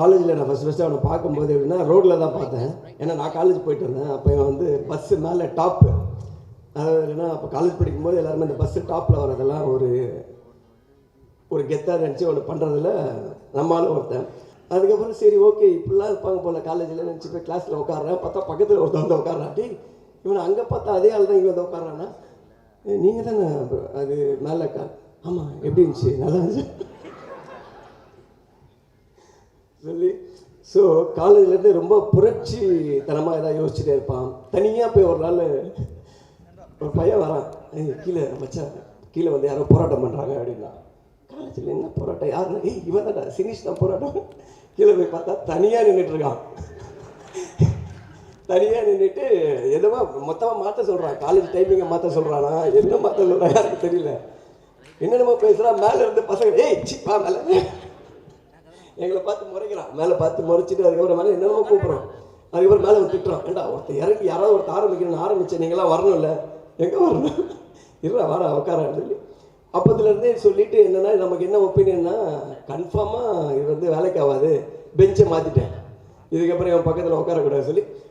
காலேஜில் நான் first first அவனை பார்க்கும்போது எப்படின்னா ரோட்டில் தான் பார்த்தேன். ஏன்னா நான் காலேஜ் போயிட்டு இருந்தேன். அப்போ இவன் வந்து பஸ்ஸு மேலே டாப்பு அதாவது என்னன்னா அப்போ காலேஜ் படிக்கும்போது எல்லாருமே இந்த பஸ்ஸு டாப்பில் வரதெல்லாம் ஒரு ஒரு கெத்தாக நினச்சி ஒன்று பண்ணுறதுல நம்மளும் ஒருத்தன். அதுக்கப்புறம் சரி ஓகே இப்படிலாம் இருப்பாங்க போல காலேஜில் நினச்சி போய் கிளாஸில் உட்காடுறேன் பார்த்தா பக்கத்தில் ஒருத்தன் வந்து உட்காராட்டி இவன் அங்கே பார்த்தா அதே ஆள் தான் இங்கே வந்து உட்காரானா நீங்கள் தானே அது மேலே கா ஆமாம் எப்படி இருந்துச்சு? நல்லா இருந்துச்சு? சொல்லி. ஸோ காலேஜ்லேருந்து ரொம்ப புரட்சி தனமாக ஏதாவது யோசிச்சுட்டே இருப்பான். தனியாக போய் ஒரு நாள் ஒரு பையன் வரான். கீழே மச்சான் கீழே வந்து யாரோ போராட்டம் பண்ணுறாங்க அப்படின்னா. காலேஜில் என்ன போராட்டம்? யாருன்னா? ஏய் இவன் தான்டா சினிஷ் தான் போராட்டம். கீழே போய் பார்த்தா தனியாக நின்றுட்டு இருக்கான். தனியாக நின்றுட்டு எதுவோ மொத்தமாக மாற்ற சொல்கிறான் காலேஜ் டைமிங்கை மாற்ற சொல்கிறானா என்ன மாற்ற சொல்கிறான் யாருக்கு தெரியல. என்னென்னமோ பேசுகிறான் மேலே இருந்து பசங்க ஏய் சிப்பா மேலே. எங்களை பார்த்து முறைக்கிறான் மேலே பார்த்து முறைச்சிட்டு அதுக்கப்புறம் மேலே என்னென்னமோ கூப்பிட்றான் அதுக்கப்புறம் மேலே வந்து திட்டுறான் ஏண்டா ஒருத்தர் இறங்கி யாராவது ஒருத்தர் ஆரம்பிக்கணும்னு ஆரம்பிச்சேன் நீங்களாம் வரணும்ல? எங்கே வரணும்? இல்லை வர உட்காரான்னு சொல்லி. அப்போதுலேருந்தே சொல்லிட்டு என்னென்னா நமக்கு என்ன ஒப்பீனியன்னா கன்ஃபார்மாக இது வந்து வேலைக்கு ஆகாது பெஞ்சை மாற்றிட்டேன் இதுக்கப்புறம் என் பக்கத்தில் உட்காரக்கூடாது சொல்லி